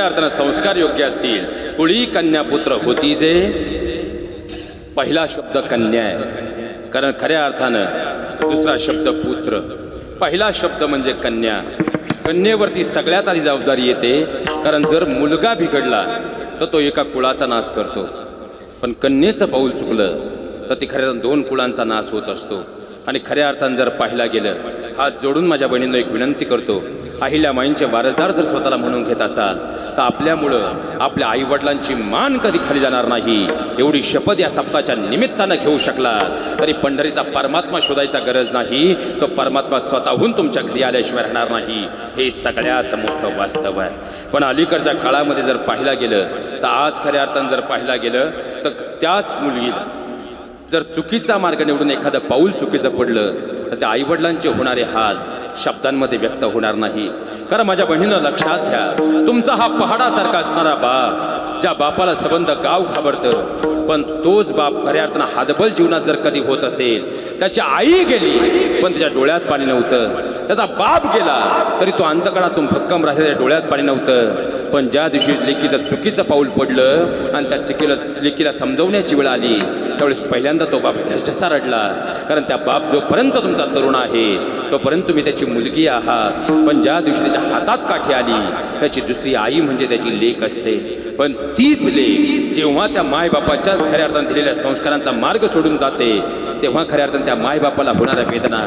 खऱ्या अर्थानं संस्कार योग्य असतील. कुळी कन्या पुत्र होती जे? पहिला शब्द कन्या आहे. कारण खऱ्या अर्थानं दुसरा शब्द पुत्र. पहिला शब्द म्हणजे कन्या. कन्येवरती सगळ्यात आधी जबाबदारी येते. कारण जर मुलगा बिघडला तर तो एका कुळाचा नाश करतो. पण कन्येचं पाऊल चुकलं तर ती खऱ्या अर्थानं दोन कुळांचा नाश होत असतो. आणि खऱ्या अर्थानं जर पाहिला गेलं हात जोडून माझ्या बहिणीनं एक विनंती करतो. अहिल्या माईंचे वारसदार जर स्वतःला म्हणून घेत असाल तर आपल्यामुळं आपल्या आईवडिलांची मान कधी खाली जाणार नाही? एवढी शपथ या सप्ताच्या निमित्तानं घेऊ शकला तरी पंढरीचा परमात्मा शोधायचा गरज नाही. तो परमात्मा स्वतःहून तुमच्या घरी आल्याशिवाय राहणार नाही. हे सगळ्यात मोठं वास्तव आहे. पण अलीकडच्या काळामध्ये जर पाहिला गेलं तर आज खऱ्या अर्थानं जर पाहिला गेलं तर त्याच मुलगीला जर चुकीचा मार्ग निवडून एखादं पाऊल चुकीचं पडलं तर त्या आईवडिलांचे होणारे हाल शब्दांमध्ये व्यक्त होणार नाही. कारण माझ्या बहिणीनं लक्षात घ्या तुमचा हा पहाडासारखा असणारा बाप ज्या बापाला सबंध गाव घाबरतं पण तोच बाप खऱ्या अर्थानं हादबल जीवनात जर कधी होत असेल त्याची आई गेली पण त्याच्या डोळ्यात पाणी नव्हतं. त्याचा बाप गेला तरी तो अंतकणातून भक्कम राहिला डोळ्यात पाणी नव्हतं. पण ज्या दिवशी लेकीचं चुकीचं पाऊल पडलं आणि त्या चिकीला लेकीला समजवण्याची वेळ आली त्यावेळेस पहिल्यांदा तो बाप ढसढसा रडला कारण त्या बाप जोपर्यंत तुमचा तरुण आहे तोपर्यंत तुम्ही त्याची मुलगी आहात. पण ज्या दिवशी त्याच्या हातात काठी आली त्याची दुसरी आई म्हणजे त्याची लेख असते. पण तीच लेख जेव्हा त्या मायबापाच्या खऱ्या अर्थानं दिलेल्या संस्कारांचा मार्ग सोडून जाते तेव्हा खऱ्या अर्थानं त्या मायबापाला होणाऱ्या वेदना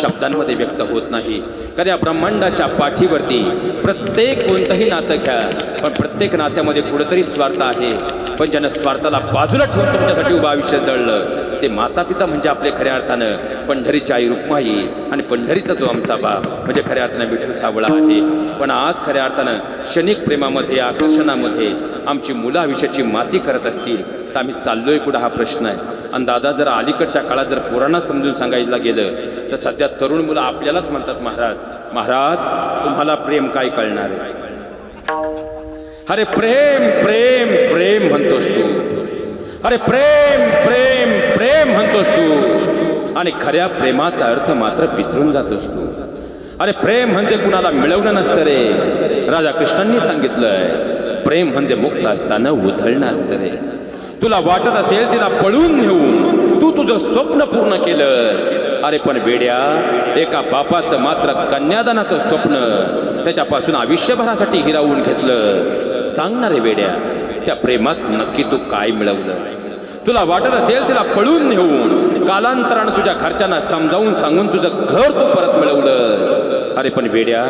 शब्दांमध्ये व्यक्त होत नाही. कारण या ब्रह्मांडाच्या पाठीवरती प्रत्येक कोणतंही नातं घ्या पण प्रत्येक नात्यामध्ये कुठंतरी स्वार्थ आहे. पण ज्यानं स्वार्थाला बाजूला ठेवून तुमच्यासाठी उभं आयुष्य जळलं. ते माता पिता म्हणजे आपले खऱ्या अर्थानं पंढरीची आई रुक्माई आणि पंढरीचा तो आमचा बाप. म्हणजे खऱ्या अर्थानं विठू सावळा आहे. पण आज खऱ्या अर्थानं क्षणिक प्रेमामध्ये आकर्षणामध्ये आमची मुलं आयुष्याची माती करत असतील तर आम्ही चाललोय कुठं हा प्रश्न आहे. आणि दादा जर अलीकडच्या काळात जर पुराणा समजून सांगायला गेलं तर सध्या तरुण मुलं आपल्यालाच म्हणतात महाराज महाराज तुम्हाला प्रेम काय कळणार आहे? अरे प्रेम प्रेम प्रेम म्हणतोस तू. अरे प्रेम प्रेम प्रेम म्हणतोस तू. आणि खऱ्या प्रेमाचा अर्थ मात्र विसरून जातोस तू. अरे प्रेम म्हणजे कुणाला मिळवणं नसतं रे. राजा कृष्णांनी सांगितलंय प्रेम म्हणजे मुक्त असताना उधळणं असतं रे. तुला वाटत असेल तिला पळून नेऊन तू तुझं स्वप्न पूर्ण केलंस. अरे पण वेड्या एका बापाचं मात्र कन्यादानाचं स्वप्न त्याच्यापासून आयुष्यभरासाठी हिरावून घेतलं सांगणारे वेड्या त्या प्रेमात नक्की तू काय मिळवलं? तुला वाटत असेल तिला पळून नेऊन कालांतरानं तुझ्या घरच्यांना समजावून सांगून तुझं घर तू परत मिळवलंस. अरे पण वेड्या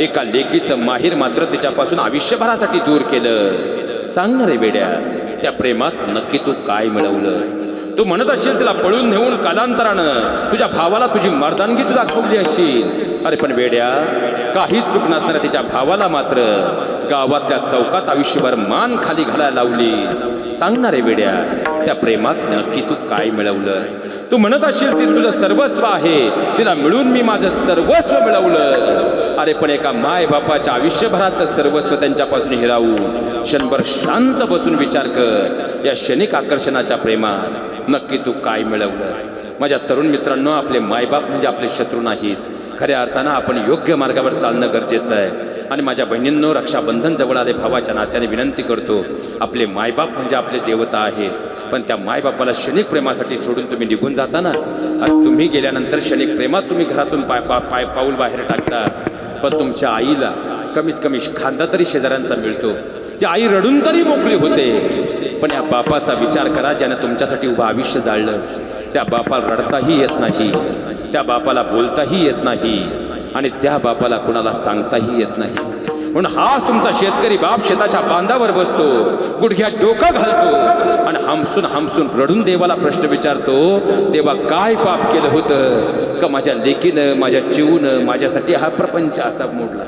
एका लेकीचं माहीर मात्र तिच्यापासून आयुष्यभरासाठी दूर केलं. सांगणारे वेड्या त्या प्रेमात नक्की तू काय मिळवलं? तू म्हणत असेल तिला पळून नेऊन कालांतरानं तुझ्या भावाला तुझी मर्दानगी तू दाखवली असेल अरे पण वेड्या काहीच चूक नसणाऱ्या तिच्या भावाला मात्र गावातल्या चौकात आयुष्यभर मान खाली घालायला लावली. सांगणारे वेड्या त्या प्रेमात नक्की तू काय मिळवलं? तू म्हणत असेल ती तुझं सर्वस्व आहे. तिला मिळून मी माझं सर्वस्व मिळवलं. अरे पण एका माय बापाच्या आयुष्यभराचं सर्वस्व त्यांच्यापासून हिरावून क्षणभर शांत बसून विचार कर या क्षणिक आकर्षणाच्या प्रेमात नक्की तू काय मिळवलं? माझ्या तरुण मित्रांनो आपले मायबाप म्हणजे आपले शत्रू नाहीत. खऱ्या अर्थानं आपण योग्य मार्गावर चालणं गरजेचं आहे. आणि माझ्या बहिणींनो रक्षाबंधन जवळ आले भावाच्या नात्याने विनंती करतो आपले मायबाप म्हणजे आपले देवता आहे पण त्या मायबापाला क्षणिक प्रेमासाठी सोडून तुम्ही निघून जाता ना? आणि तुम्ही गेल्यानंतर क्षणिक प्रेमात तुम्ही घरातून पाय पा पाय पाऊल बाहेर टाकता. पण तुमच्या आईला कमीत कमी खांदा तरी शेजाऱ्यांचा मिळतो. ती आई रडून तरी मोकळी होते. पण या बापाचा विचार करा ज्यानं तुमच्यासाठी उभं आयुष्य जाळलं. त्या बापाला रडताही येत नाही. त्या बापाला बोलताही येत नाही. आणि त्या बापाला कुणाला सांगताही येत नाही. म्हणून हाच तुमचा शेतकरी बाप शेताच्या बांधावर बसतो गुडघ्यात डोकं घालतो आणि हमसून हमसून रडून देवाला प्रश्न विचारतो देवा काय पाप केलं होतं? का माझ्या लेकीनं माझ्या चिवूनं माझ्यासाठी हा प्रपंच असा मोडला?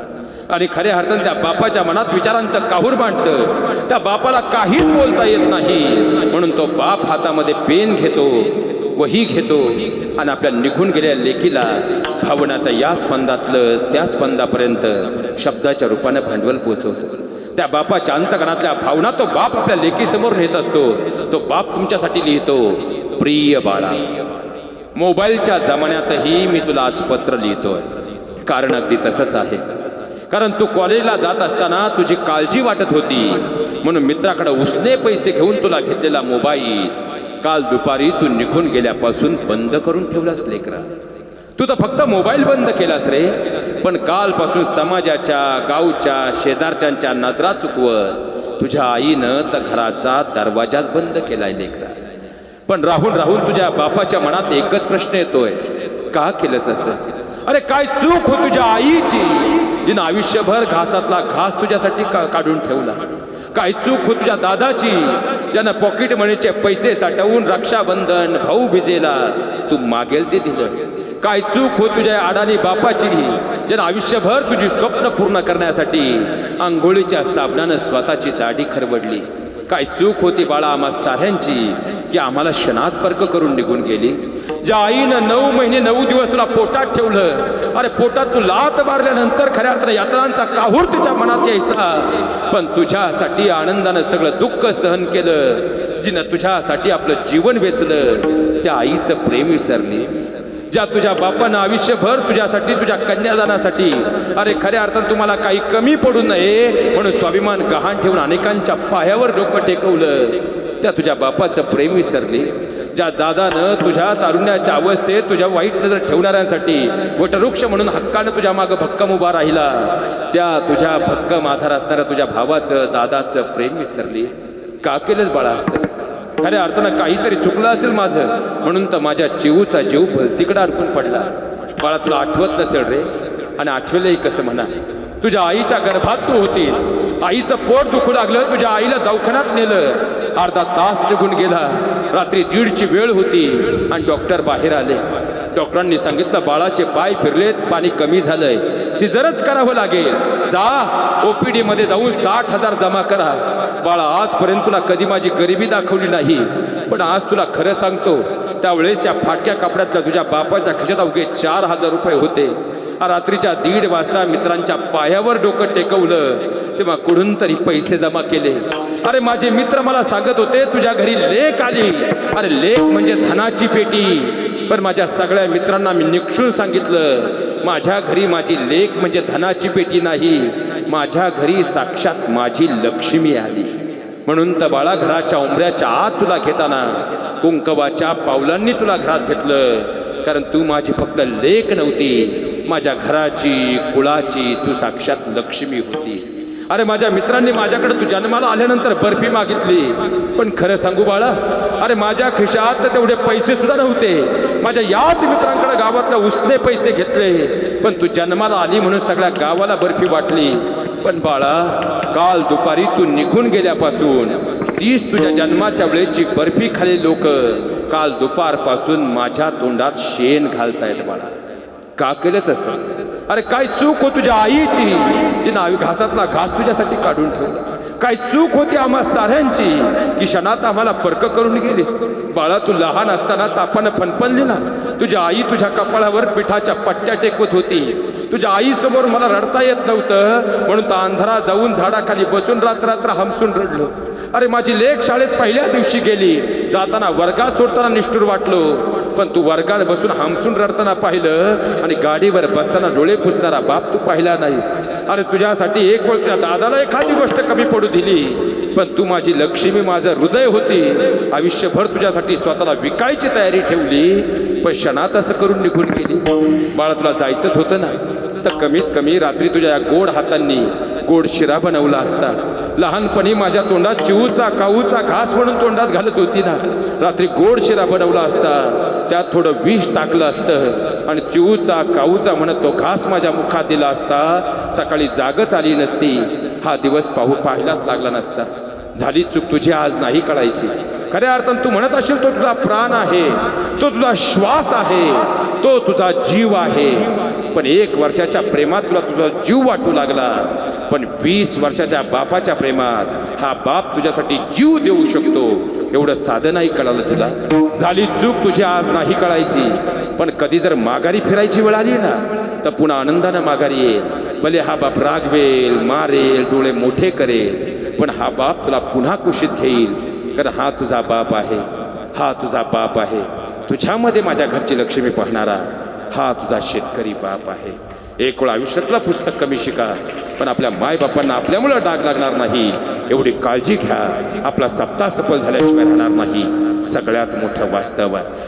आणि खऱ्या अर्थानं त्या बापाच्या मनात विचारांचं काहूर मांडतं. त्या बापाला काहीच बोलता येत नाही. म्हणून तो बाप हातामध्ये पेन घेतो वही घेतो आणि आपल्या निघून गेलेल्या लेकीला भावनाच्या या स्पंदातलं त्या स्पंदापर्यंत शब्दाच्या रूपाने भांडवल पोचवतो त्या बापाच्या अंतकणातल्या भावना तो बाप आपल्या लेकीसमोर नेत असतो. तो बाप तुमच्यासाठी लिहितो प्रिय बाळा मोबाईलच्या जमान्यातही मी तुला आज पत्र लिहितोय. कारण अगदी तसंच आहे. कारण तू कॉलेजला जात असताना तुझी काळजी वाटत होती. म्हणून मित्राकडे उसने पैसे घेऊन तुला घेतलेला मोबाईल काल दुपारी तू निघून गेल्यापासून बंद करून ठेवलास लेकरा. तू तर फक्त मोबाईल बंद केलास रे. पण कालपासून समाजाच्या गावच्या शेजारच्यांच्या नजरा चुकवत तुझ्या आईनं तर घराचा दरवाजाच बंद केलाय लेकरा. पण राहून राहून तुझ्या बापाच्या मनात एकच प्रश्न येतोय. का केलंस असं? अरे काय चूक हो तुझ्या आईची? जिनं आयुष्यभर घासातला घास तुझ्यासाठी का काढून ठेवला? काय चूक हो तुझ्या दादाची? ज्यानं पॉकेट मनीचे पैसे साठवून रक्षाबंधन भाऊ बिजेला तू मागेल ते दिलं. काय चूक हो तुझ्या अडाणी बापाची? ज्यानं आयुष्यभर तुझी स्वप्न पूर्ण करण्यासाठी आंघोळीच्या साबणानं स्वतःची दाढी खरवडली. काय चूक होती बाळा आम्हा साऱ्यांची की आम्हाला क्षणात पर्क करून निघून गेली? ज्या आईनं नऊ महिने नऊ दिवस तुला पोटात ठेवलं. अरे पोटात तू लात मारल्यानंतर खऱ्या अर्थानं यातनांचा काहूर तिच्या मनात यायचा. पण तुझ्यासाठी आनंदानं सगळं दुःख सहन केलं. जिनं तुझ्यासाठी आपलं जीवन वेचलं. त्या आईचं प्रेम विसरली. ज्या तुझ्या बापानं आयुष्यभर तुझ्यासाठी तुझ्या कन्यादानासाठी अरे खऱ्या अर्थानं तुम्हाला काही कमी पडू नये म्हणून स्वाभिमान गहाण ठेवून अनेकांच्या पायावर डोकं टेकवलं. त्या तुझ्या बापाचं प्रेम विसरली. ज्या दादानं तुझ्या तारुण्याच्या अवस्थेत तुझ्या वाईट नजर ठेवणाऱ्यांसाठी वटवृक्ष म्हणून हक्कानं तुझ्या मागं भक्कम उभा राहिला त्या तुझ्या भक्कम आधार असणाऱ्या तुझ्या भावाचं दादाचं प्रेम विसरली. का केलंच बाळा असेल. खऱ्या अर्थानं काहीतरी चुकलं असेल माझं म्हणून तर माझ्या चिवूचा जीव तिकडं अडकून पडला. बाळा तुला आठवत नसेल रे? आणि आठवलंही कसं म्हणा. तुझ्या आईच्या गर्भात तू होतीस. आईचं पोट दुखू लागलं तुझ्या आईला दवाखान्यात नेलं. अर्धा तास निघून गेला. रात्री दीडची वेळ होती आणि डॉक्टर बाहेर आले. डॉक्टरांनी सांगितलं बाळाचे पाय फिरलेत पाणी कमी झालंय. सिजरच करावं लागेल. जा ओपीडी मध्ये जाऊन साठ हजार जमा करा. बाळा आजपर्यंत तुला कधी माझी गरिबी दाखवली नाही. पण आज तुला खरं सांगतो त्यावेळेस या फाटक्या कपड्यातल्या तुझ्या बापाच्या खिशात अवघे चार हजार रुपये होते. रात्रीच्या दीड वाजता मित्रांच्या पायावर डोकं टेकवलं. तेव्हा कुठून तरी पैसे जमा केले. अरे माझे मित्र मला सांगत होते तुझ्या घरी लेख आली. अरे लेख म्हणजे धनाची पेटी. पण माझ्या सगळ्या मित्रांना मी निक्षून सांगितलं माझ्या घरी माझी लेख म्हणजे धनाची पेटी नाही. माझ्या घरी साक्षात माझी लक्ष्मी आली. म्हणून तर बाळा घराच्या उंबऱ्याच्या आत तुला घेताना कुंकवाच्या पावलांनी तुला घरात घेतलं. कारण तू माझी फक्त लेख नव्हती माझ्या घराची कुळाची तू साक्षात लक्ष्मी होती. अरे माझ्या मित्रांनी माझ्याकडे तू जन्माला आल्यानंतर बर्फी मागितली. पण खरं सांगू बाळा अरे माझ्या खिशात तर तेवढे पैसे सुद्धा नव्हते. माझ्या याच मित्रांकडे गावातल्या उसने पैसे घेतले. पण तू जन्माला आली म्हणून सगळ्या गावाला बर्फी वाटली. पण बाळा काल दुपारी तू निघून गेल्यापासून तीच तुझ्या जन्माच्या वेळेची बर्फी खाली लोक. काल दुपारपासून माझ्या तोंडात शेण घालतायत बाळा. का केलंच असं? अरे काय चूक हो तुझ्या आईची? तिनं आवी घासातला घास तुझ्यासाठी काढून ठेवला. काय चूक होती आम्हा साऱ्यांची? की क्षणात आम्हाला परक करून गेली. बाळा तू लहान असताना तापानं फनफनली ना. तुझ्या आई तुझ्या कपाळावर पिठाच्या पट्ट्या टेकवत होती. तुझ्या आईसमोर मला रडता येत नव्हतं. म्हणून तर अंधारा जाऊन झाडाखाली बसून रात्र रात्र हमसून रडलो. अरे माझी लेख शाळेत पहिल्या दिवशी गेली. जाताना वर्गात सोडताना निष्ठूर वाटलो. पण तू वर्गात बसून हमसून रडताना पाहिलं आणि गाडीवर बसताना डोळे पुसणारा बाप तू पाहिला नाहीस. अरे तुझ्यासाठी एक वेळ त्या दादाला एखादी गोष्ट कमी पडू दिली पण तू माझी लक्ष्मी माझं हृदय होती. आयुष्यभर तुझ्यासाठी स्वतःला विकायची तयारी ठेवली पण क्षणात असं करून निघून गेली. बाळा तुला जायचंच होतं ना? तर कमीत कमी रात्री तुझ्या या गोड हातांनी गोड शिरा बनवला असता. लहानपणी माझ्या तोंडात चिवूचा काऊचा घास म्हणून तोंडात घालत होती ना. रात्री गोड शिरा बनवला असता त्यात थोडं विष टाकलं असतं आणि चिवूचा काऊचा म्हणत तो घास माझ्या मुखात दिला असता. सकाळी जागच आली नसती. हा दिवस पाहू पाहायलाच लागला नसता. झाली चूक तुझी आज नाही कळायची. खऱ्या अर्थानं तू म्हणत असेल तो तुझा प्राण आहे. तो तुझा श्वास आहे. तो तुझा जीव आहे. पण एक वर्षाच्या प्रेमात तुला तुझा जीव वाटू लागला. पण वीस वर्षाच्या बापाच्या प्रेमात हा बाप तुझ्यासाठी जीव देऊ शकतो. एवढं साधं नाही कळालं तुला. झाली चूक तुझी आज नाही कळायची. पण कधी जर माघारी फिरायची वेळ आली ना तर पुन्हा आनंदानं माघारी ये. भले हा बाप रागवेल मारेल डोळे मोठे करेल पण हा बाप तुला पुन्हा कुशीत घेईल. कारण हा तुझा बाप आहे. हा तुझा बाप आहे. तुझ्यामध्ये माझ्या घरची लक्ष्मी पाहणारा. हा तुझा शेतकरी बाप आहे. एक आयुष्यातलं पुस्तक कमी शिका पण आपल्या मायबापांना आपल्यामुळं डाग लागणार नाही. एवढी काळजी घ्या. आपला सप्ताह सफल झाल्याशिवाय राहणार नाही. सगळ्यात मोठं वास्तव आहे.